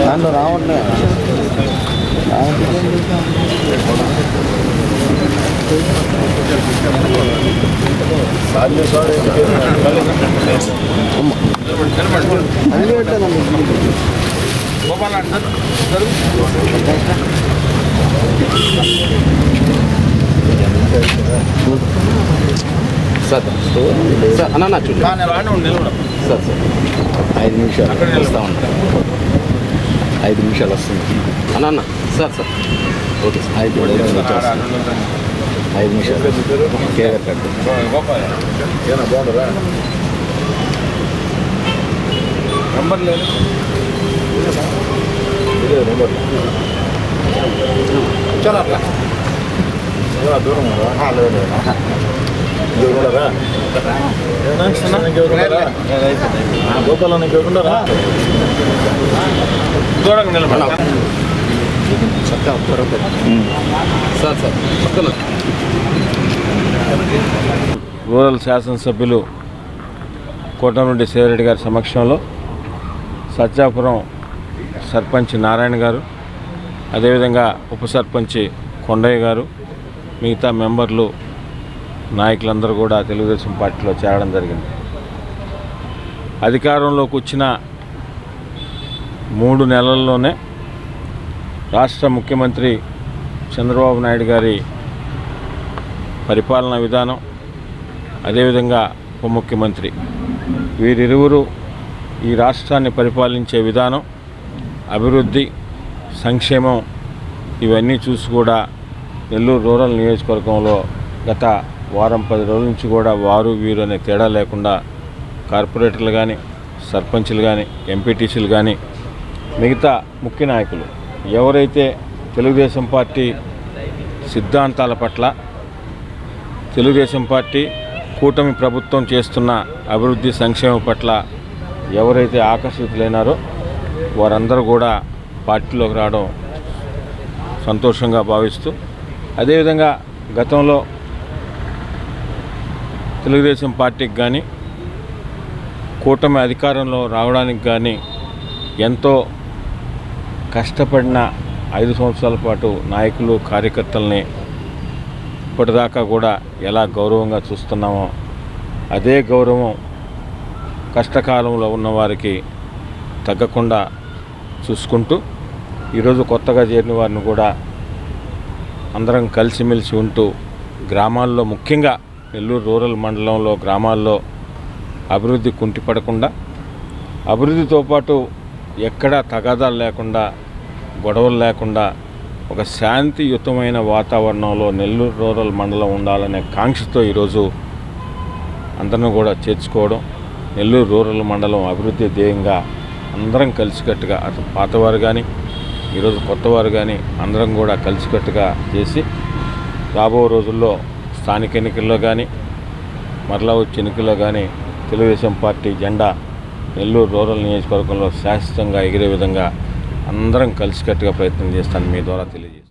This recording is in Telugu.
దాంట్లో రావట్లే అది పెట్టాను సార్ సార్ అన్న చూడండి సార్ సార్ ఐదు నిమిషాలు వస్తూ ఉంటాను ఐదు నిమిషాలు వస్తుంది అన్న అన్న సార్ సార్ ఓకే సార్ ఐదు వచ్చేస్తాను ఐదు నిమిషాలు కేర్ కట్టు నెంబర్ లేదు చలో అట్లా దూరం నిలబడ. సార్ సార్ రూరల్ శాసనసభ్యులు కోటమిరెడ్డి శివరెడ్డి గారి సమక్షంలో సత్యాపురం సర్పంచ్ నారాయణ గారు అదేవిధంగా ఉప సర్పంచ్ కొండయ్య గారు మిగతా మెంబర్లు నాయకులందరూ కూడా తెలుగుదేశం పార్టీలో చేరడం జరిగింది. అధికారంలోకి వచ్చిన మూడు నెలల్లోనే రాష్ట్ర ముఖ్యమంత్రి చంద్రబాబు నాయుడు గారి పరిపాలనా విధానం అదేవిధంగా ఉప ముఖ్యమంత్రి వీరిరువురు ఈ రాష్ట్రాన్ని పరిపాలించే విధానం అభివృద్ధి సంక్షేమం ఇవన్నీ చూసి కూడా నెల్లూరు రూరల్ నియోజకవర్గంలో గత వారం పది రోజుల నుంచి కూడా వారు వీరు అనే తేడా లేకుండా కార్పొరేటర్లు కానీ సర్పంచ్లు కానీ ఎంపీటీసీలు కానీ మిగతా ముఖ్య నాయకులు ఎవరైతే తెలుగుదేశం పార్టీ సిద్ధాంతాల పట్ల తెలుగుదేశం పార్టీ కూటమి ప్రభుత్వం చేస్తున్న అభివృద్ధి సంక్షేమం పట్ల ఎవరైతే ఆకర్షితులైనారో వారందరూ కూడా పార్టీలోకి రావడం సంతోషంగా భావిస్తూ అదేవిధంగా గతంలో తెలుగుదేశం పార్టీకి కానీ కూటమి అధికారంలో రావడానికి కానీ ఎంతో కష్టపడిన ఐదు సంవత్సరాల పాటు నాయకులు కార్యకర్తల్ని ఇప్పటిదాకా కూడా ఎలా గౌరవంగా చూస్తున్నామో అదే గౌరవం కష్టకాలంలో ఉన్నవారికి తగ్గకుండా చూసుకుంటూ ఈరోజు కొత్తగా చేరిన వారిని కూడా అందరం కలిసిమెలిసి ఉంటూ గ్రామాల్లో ముఖ్యంగా నెల్లూరు రూరల్ మండలంలో గ్రామాల్లో అభివృద్ధి కుంటిపడకుండా అభివృద్ధితో పాటు ఎక్కడా తగాదాలు లేకుండా గొడవలు లేకుండా ఒక శాంతియుతమైన వాతావరణంలో నెల్లూరు రూరల్ మండలం ఉండాలనే కాంక్షతో ఈరోజు అందరం కూడా చేర్చుకోవడం నెల్లూరు రూరల్ మండలం అభివృద్ధి ధ్యేయంగా అందరం కలిసికట్టుగా అటు పాతవారు కానీ ఈరోజు కొత్తవారు కానీ అందరం కూడా కలిసికట్టుగా చేసి రాబో రోజుల్లో స్థానిక ఎన్నికల్లో కానీ మరలా వచ్చే ఎన్నికల్లో కానీ తెలుగుదేశం పార్టీ జెండా నెల్లూరు రూరల్ నియోజకవర్గంలో శాశ్వతంగా ఎగిరే విధంగా అందరం కలిసికట్టుగా ప్రయత్నం చేస్తాను మీ ద్వారా తెలియజేస్తాను